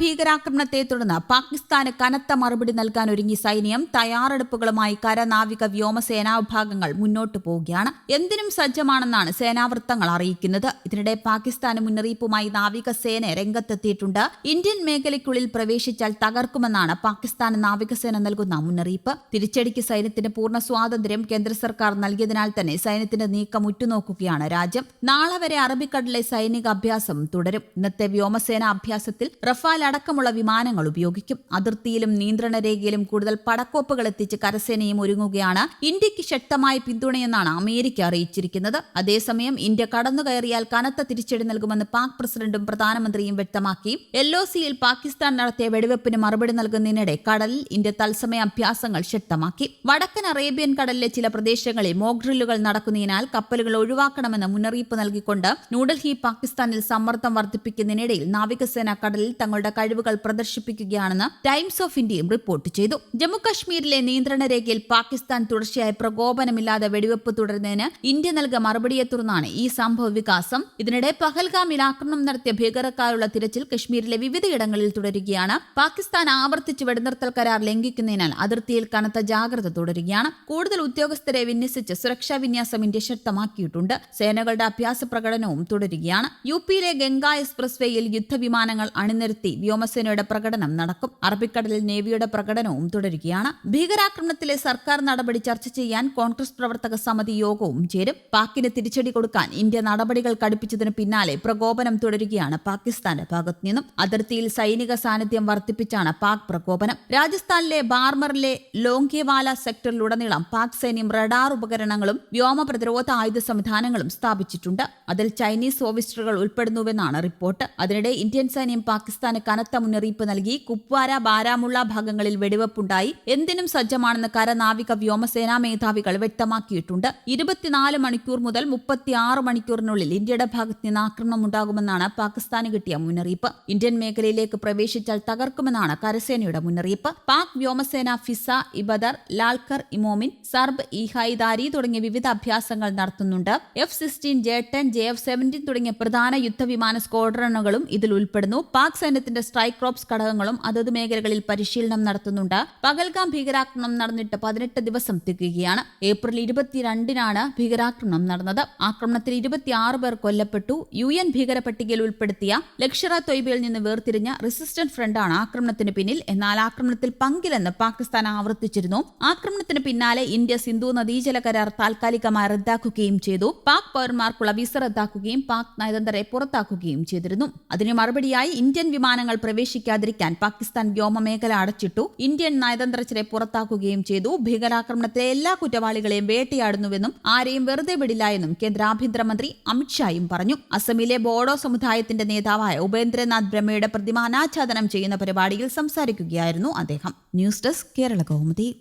ഭീകരാക്രമണത്തെ തുടർന്ന് പാകിസ്ഥാന് കനത്ത മറുപടി നൽകാൻ ഒരുങ്ങി സൈന്യം തയ്യാറെടുപ്പുകളുമായി കരനാവിക വ്യോമസേനാ വിഭാഗങ്ങൾ മുന്നോട്ടു പോവുകയാണ്. എന്തിനും സജ്ജമാണെന്നാണ് സേനാവൃത്തങ്ങൾ അറിയിക്കുന്നത്. ഇതിനിടെ പാകിസ്ഥാന് മുന്നറിയിപ്പുമായി നാവികസേന രംഗത്തെത്തിയിട്ടുണ്ട്. ഇന്ത്യൻ മേഖലയ്ക്കുള്ളിൽ പ്രവേശിച്ചാൽ തകർക്കുമെന്നാണ് പാകിസ്ഥാൻ നാവികസേന നൽകുന്ന മുന്നറിയിപ്പ്. തിരിച്ചടിക്ക് സൈന്യത്തിന് പൂർണ സ്വാതന്ത്ര്യം കേന്ദ്ര സർക്കാർ നൽകിയതിനാൽ തന്നെ സൈന്യത്തിന്റെ നീക്കം ഉറ്റുനോക്കുകയാണ് രാജ്യം. നാളെ വരെ അറബിക്കടലിലെ സൈനിക അഭ്യാസം തുടരും. ഇന്നത്തെ വ്യോമസേന അഭ്യാസത്തിൽ റഫാൽ അടക്കമുള്ള വിമാനങ്ങൾ ഉപയോഗിക്കും. അതിർത്തിയിലും നിയന്ത്രണ രേഖയിലും കൂടുതൽ പടക്കോപ്പുകൾ എത്തിച്ച് കരസേനയും ഒരുങ്ങുകയാണ് ഇന്ത്യയ്ക്ക് ശക്തമായ പിന്തുണയെന്നാണ് അമേരിക്ക അറിയിച്ചിരിക്കുന്നത്. അതേസമയം ഇന്ത്യ കടന്നുകയറിയാൽ കനത്ത തിരിച്ചടി നൽകുമെന്ന് പാക് പ്രസിഡന്റും പ്രധാനമന്ത്രിയും വ്യക്തമാക്കി. എൽ ഒ സിയിൽ പാകിസ്ഥാൻ നടത്തിയ വെടിവെപ്പിന് മറുപടി നൽകുന്നതിനിടെ കടലിൽ ഇന്ത്യ തത്സമയ അഭ്യാസങ്ങൾ ശക്തമാക്കി. വടക്കൻ അറേബ്യൻ കടലിലെ ചില പ്രദേശങ്ങളിൽ മോക്ഡ്രില്ലുകൾ നടക്കുന്നതിനാൽ കപ്പലുകൾ ഒഴിവാക്കണമെന്ന് മുന്നറിയിപ്പ് നൽകിക്കൊണ്ട് ന്യൂഡൽഹി പാകിസ്ഥാനിൽ സമ്മർദ്ദം വർദ്ധിപ്പിക്കുന്നതിനിടയിൽ നാവികസേന കടലിൽ തങ്ങളുടെ കഴിവുകൾ പ്രദർശിപ്പിക്കുകയാണെന്ന് ടൈംസ് ഓഫ് ഇന്ത്യയും റിപ്പോർട്ട് ചെയ്തു. ജമ്മുകശ്മീരിലെ നിയന്ത്രണ രേഖയിൽ പാകിസ്ഥാൻ തുടർച്ചയായ പ്രകോപനമില്ലാതെ വെടിവെപ്പ് തുടരുന്നതിന് ഇന്ത്യ നൽകിയ മറുപടിയെ തുടർന്നാണ് ഈ സംഭവ വികാസം. ഇതിനിടെ പഹൽഗാമിൽ ആക്രമണം നടത്തിയ ഭീകരക്കാരുള്ള തിരച്ചിൽ കശ്മീരിലെ വിവിധയിടങ്ങളിൽ തുടരുകയാണ്. പാകിസ്ഥാൻ ആവർത്തിച്ച് വെടിനിർത്തൽ കരാർ ലംഘിക്കുന്നതിനാൽ അതിർത്തിയിൽ കനത്ത ജാഗ്രത തുടരുകയാണ്. കൂടുതൽ ഉദ്യോഗസ്ഥരെ വിന്യസിച്ച് സുരക്ഷാ വിന്യാസം ഇന്ത്യ ശക്തമാക്കിയിട്ടുണ്ട്. സേനകളുടെ അഭ്യാസ പ്രകടനവും തുടരുകയാണ്. യു പിയിലെ ഗംഗ എക്സ്പ്രസ് വേയിൽ യുദ്ധവിമാനങ്ങൾ അണിനിരത്തി വ്യോമസേനയുടെ പ്രകടനം നടക്കും. അറബിക്കടലിൽ നേവിയുടെ പ്രകടനവും തുടരുകയാണ്. ഭീകരാക്രമണത്തിലെ സർക്കാർ നടപടി ചർച്ച ചെയ്യാൻ കോൺഗ്രസ് പ്രവർത്തക സമിതി യോഗവും ചേരും. പാക്കിന് തിരിച്ചടി കൊടുക്കാൻ ഇന്ത്യ നടപടികൾ കടുപ്പിച്ചതിന് പിന്നാലെ പ്രകോപനം തുടരുകയാണ് പാകിസ്ഥാന്റെ ഭാഗത്തു നിന്നും. അതിർത്തിയിൽ സൈനിക സാന്നിധ്യം വർദ്ധിപ്പിച്ചാണ് പാക് പ്രകോപനം. രാജസ്ഥാനിലെ ബാർമറിലെ ലോങ്കേവാല സെക്ടറിലുടനീളം പാക് സൈന്യം റഡാർ ഉപകരണങ്ങളും വ്യോമ പ്രതിരോധ ആയുധ സംവിധാനങ്ങളും സ്ഥാപിച്ചിട്ടുണ്ട്. അതിൽ ചൈനീസ് ഓഫീസറുകൾ ഉൾപ്പെടുന്നുവെന്നാണ് റിപ്പോർട്ട്. അതിനിടെ ഇന്ത്യൻ സൈന്യം പാകിസ്ഥാന് കനത്ത മുന്നറിയിപ്പ് നൽകി കുപ്വാര ബാരാമുള്ള ഭാഗങ്ങളിൽ വെടിവെപ്പുണ്ടായി. എന്തിനും സജ്ജമാണെന്ന് കരനാവിക വ്യോമസേനാ മേധാവികൾ വ്യക്തമാക്കിയിട്ടുണ്ട്. ഇരുപത്തിനാല് മണിക്കൂർ മുതൽ മുപ്പത്തിയാറ് മണിക്കൂറിനുള്ളിൽ ഇന്ത്യയുടെ ഭാഗത്ത് നിന്ന് ആക്രമണം ഉണ്ടാകുമെന്നാണ് പാകിസ്ഥാന് കിട്ടിയ മുന്നറിയിപ്പ്. ഇന്ത്യൻ മേഖലയിലേക്ക് പ്രവേശിച്ചാൽ തകർക്കുമെന്നാണ് കരസേനയുടെ മുന്നറിയിപ്പ്. പാക് വ്യോമസേന ഫിസ ഇബദർ ലാൽക്കർ ഇമോമിൻ സർബ് ഇഹൈദാരി തുടങ്ങിയ വിവിധ അഭ്യാസങ്ങൾ നടത്തുന്നുണ്ട്. F sixteen J ten J F seventeen തുടങ്ങിയ പ്രധാന യുദ്ധവിമാന സ്ക്വാഡ്രണുകളും ഇതിൽ ഉൾപ്പെടുന്നു. പാക് സൈന്യത്തിന്റെ സ്ട്രൈക്ക് ക്രോപ്സ് ഘടകങ്ങളും അതത് മേഖലകളിൽ പരിശീലനം നടത്തുന്നുണ്ട്. പകൽഗാം ഭീകരാക്രമണം നടന്നിട്ട് പതിനെട്ട് ദിവസം തികയുകയാണ്. ഏപ്രിൽ ഇരുപത്തിരണ്ടിനാണ് ഭീകരാക്രമണം നടന്നത്. ആക്രമണത്തിൽ ഇരുപത്തിയാറ് പേർ കൊല്ലപ്പെട്ടു. യു എൻ ഭീകര പട്ടികയിൽ ഉൾപ്പെടുത്തിയ ലക്ഷറ തൊയ്ബയിൽ നിന്ന് വേർതിരിഞ്ഞ റെസിസ്റ്റന്റ് ഫ്രണ്ടാണ് ആക്രമണത്തിന് പിന്നിൽ. എന്നാൽ ആക്രമണത്തിൽ പങ്കില്ലെന്ന് പാകിസ്ഥാൻ ആവർത്തിച്ചിരുന്നു. ആക്രമണത്തിന് പിന്നാലെ ഇന്ത്യ സിന്ധു നദീജല കരാർ താൽക്കാലികമായി റദ്ദാക്കുകയും ചെയ്തു. പാക് പൌരന്മാർക്കുള്ള വിസ റദ്ദാക്കുകയും പാക് നയതന്ത്രരെ പുറത്താക്കുകയും ചെയ്തിരുന്നു. അതിന് മറുപടിയായി ഇന്ത്യൻ പ്രവേശിക്കാതിരിക്കാൻ പാകിസ്ഥാൻ വ്യോമമേഖല അടച്ചിട്ടു. ഇന്ത്യൻ നയതന്ത്രജ്ഞരെ പുറത്താക്കുകയും ചെയ്തു. ഭീകരാക്രമണത്തിലെ എല്ലാ കുറ്റവാളികളെയും വേട്ടയാടുന്നുവെന്നും ആരെയും വെറുതെ വിടില്ല എന്നും കേന്ദ്ര ആഭ്യന്തരമന്ത്രി അമിത്ഷായും പറഞ്ഞു. അസമിലെ ബോഡോ സമുദായത്തിന്റെ നേതാവായ ഉപേന്ദ്രനാഥ് ബ്രഹ്മയുടെ പ്രതിമ അനാച്ഛാദനം ചെയ്യുന്ന പരിപാടിയിൽ സംസാരിക്കുകയായിരുന്നു അദ്ദേഹം. News desk Kerala Kaumudi.